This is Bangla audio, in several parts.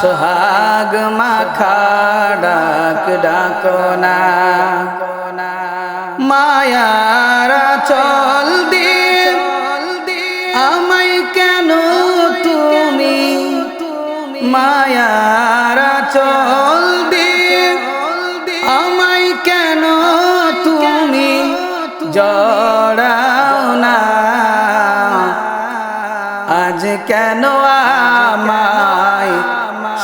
সোহাগ মাখা ডাক ডাকো না। মায়ারা চল দিয়ে আমায় কেন তুমি? মায়ারা চল দিয়ে আমায় কেন তুমি? জড়াও না। আজ কেন আমায়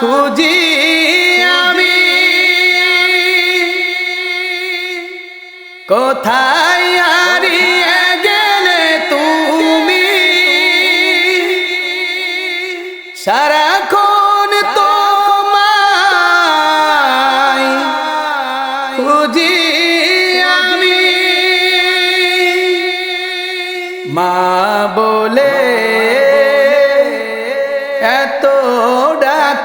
খুঁজি আমি। কোথায় হারিয়ে গেলে তুমি? সারাক্ষণ তোমায় খুঁজি আমি। মা বলে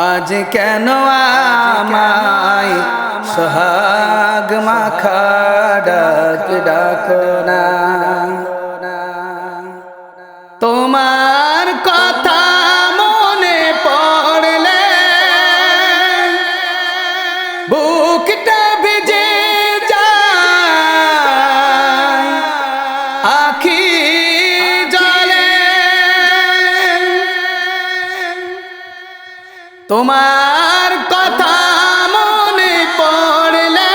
আজ কেন আমায় সোহাগ মাখা ডাক ডাকো না? তোমার কথা মনে পড়লে বুকটা ভিজে যায়। আখি তোমার কথা মনে পড়লে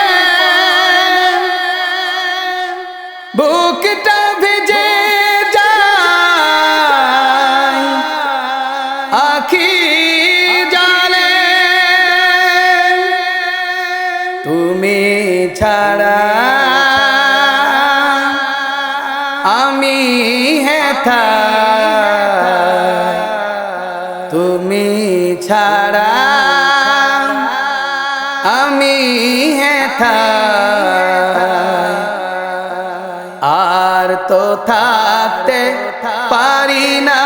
বুকটা ভিজে আখি জলে। তুমি ছাড়া আমি হেথা ছাড়া আমি হেথা। আর তো থাকতে পারি না।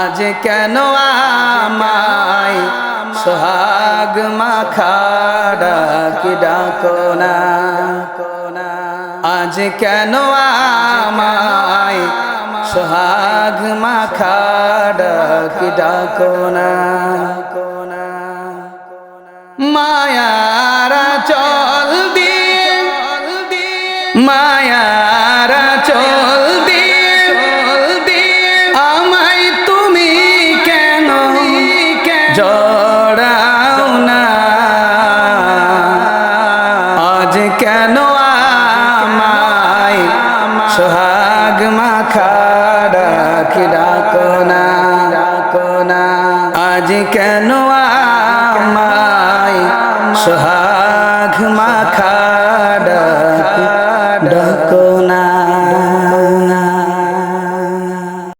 আজ কেন আমায় সোহাগ মাখা ডাক, ডাকো না। আজ কেন আমায় সোহাগ মাখা ডাক, ডাকো না। মায়ারা চল দিয়ে, মায়ারা চল দিয়ে, আমায় তুমি কেন জড়াও না? আজ কেন আমায় সোহাগ ডাকো